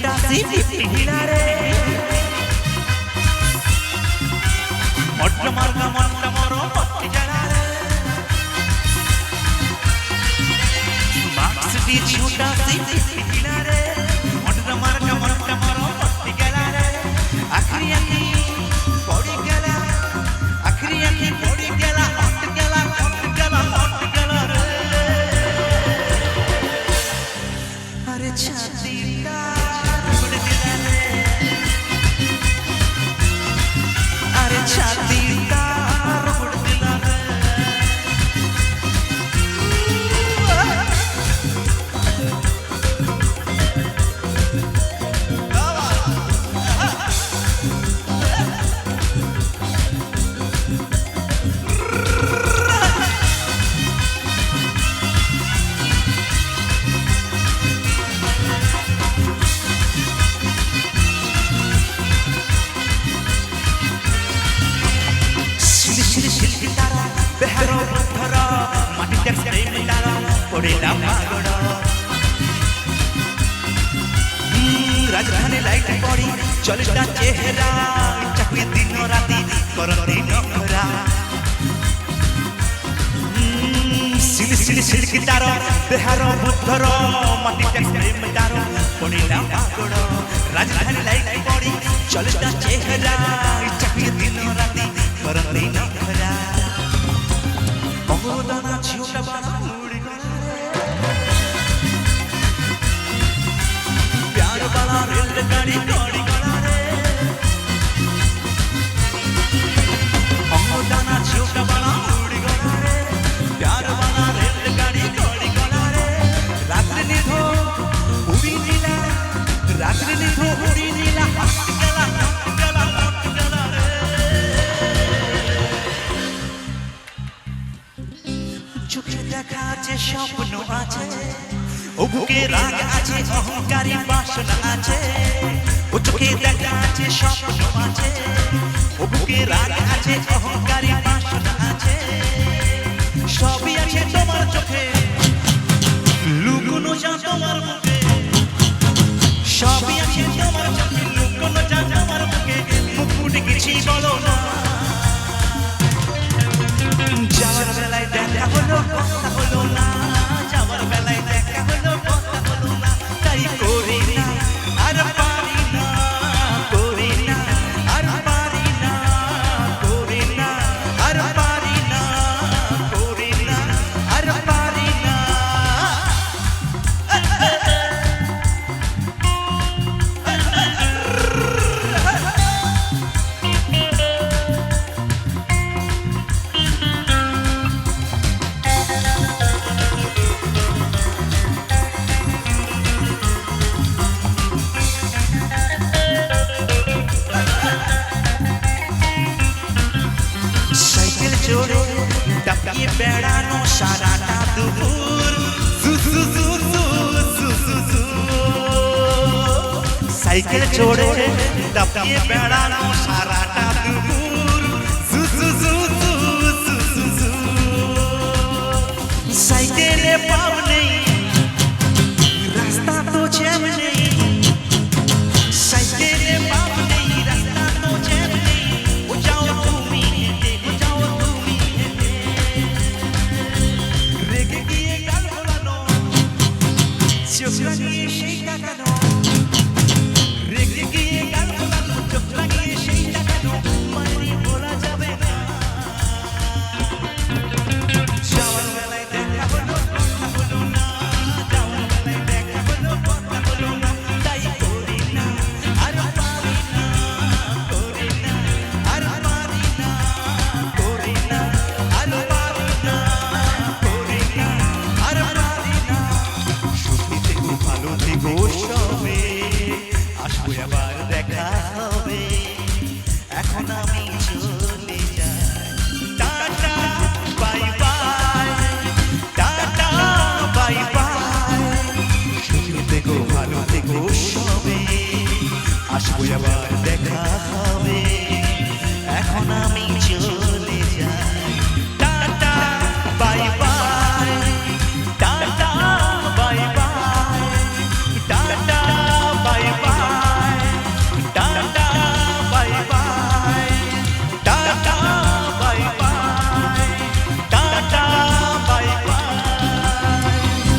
मोटासी पिनारे motor मार्ग motor मोरो पत्ती जनारे मार्क्स डी छोटा सी पिनारे मोटर मार्ग मोटर मोरो पत्ती जनारे आखिरी आखिरी पड़ी गला आखिरी आखिरी पड़ी गला हट गला हट गला हट गला रे अरे छाती का করিলাম পাগড় রাজধানী লাইট পড়ি চলিটা চেহারা চাকরি দিন রাতি করতে নখরা সিলি সিলি সিল্কি তার, দেহার বুদ্ধর মাটিটা প্রেম তার পড়িলা পাগড় রাজধানী লাইট পড়ি চলিটা চেহারা চাকরি দিন রাতি করতে নখরা মহোদনা ঝিউটা বাড়া চোখে দেখা আছে স্বপ্ন আছে। ও বুকে রাগ আছে অহংকারী বাসনা আছে। বুকে দেখা আছে সব আছে ও বুকে রাগ আছে অহংকার বেড়ানো সারাটা দুপুর। সাইকেল চড়ে দাপিয়ে বেড়ানো সারা shake that canoe. Cuiabá.